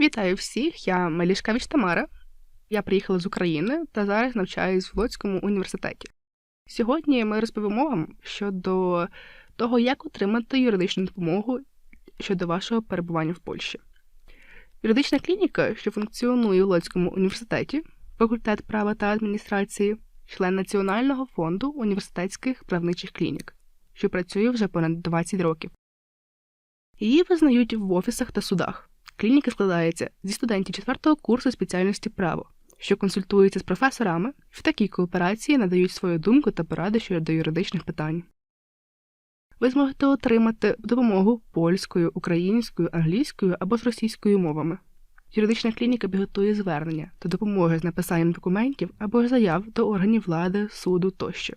Вітаю всіх! Я Мелішкевич Тамара. Я приїхала з України та зараз навчаюсь в Луцькому університеті. Сьогодні ми розповімо вам щодо того, як отримати юридичну допомогу щодо вашого перебування в Польщі. Юридична клініка, що функціонує у Луцькому університеті, факультет права та адміністрації, член Національного фонду університетських правничих клінік, що працює вже понад 20 років. Її визнають в офісах та судах. Клініка складається зі студентів 4 курсу спеціальності право, що консультуються з професорами в такій кооперації надають свою думку та поради щодо юридичних питань. Ви зможете отримати допомогу польською, українською, англійською або ж російською мовами. Юридична клініка підготує звернення та допоможе з написанням документів або заяв до органів влади, суду тощо.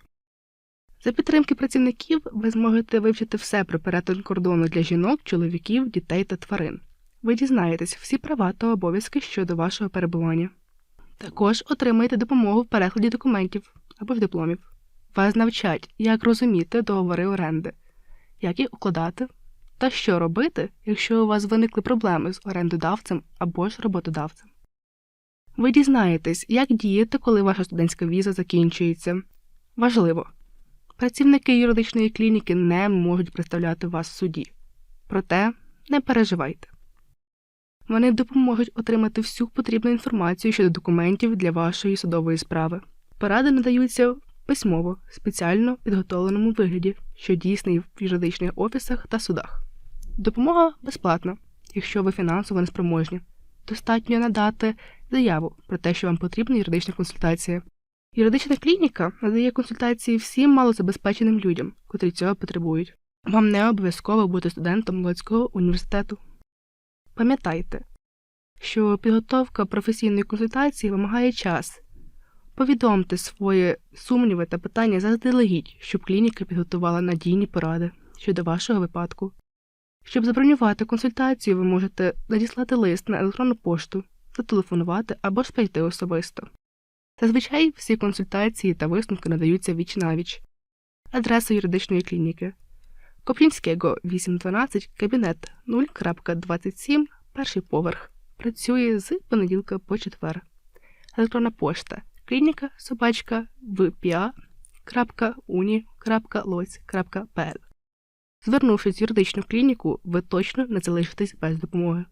За підтримки працівників ви зможете вивчити все про перетин кордону для жінок, чоловіків, дітей та тварин. Ви дізнаєтесь всі права та обов'язки щодо вашого перебування. Також отримаєте допомогу в перекладі документів або ж дипломів. Вас навчать, як розуміти договори оренди, як їх укладати та що робити, якщо у вас виникли проблеми з орендодавцем або ж роботодавцем. Ви дізнаєтесь, як діяти, коли ваша студентська віза закінчується. Важливо! Працівники юридичної клініки не можуть представляти вас в суді. Проте не переживайте. Вони допоможуть отримати всю потрібну інформацію щодо документів для вашої судової справи. Поради надаються письмово, спеціально підготовленому вигляді, що дійсний в юридичних офісах та судах. Допомога безплатна, якщо ви фінансово неспроможні. Достатньо надати заяву про те, що вам потрібна юридична консультація. Юридична клініка надає консультації всім малозабезпеченим людям, котрі цього потребують. Вам не обов'язково бути студентом Луцького університету. Пам'ятайте, що підготовка професійної консультації вимагає час. Повідомте свої сумніви та питання заздалегідь, щоб клініка підготувала надійні поради щодо вашого випадку. Щоб забронювати консультацію, ви можете надіслати лист на електронну пошту, зателефонувати або ж прийти особисто. Зазвичай всі консультації та висновки надаються віч навіч. Адреса юридичної клініки Коплінського 812, кабінет 0.27, перший поверх. Працює з понеділка по четвер. Електронна пошта клініка собачка vpa.uni.loc.pl Звернувшись в юридичну клініку, ви точно не залишитесь без допомоги.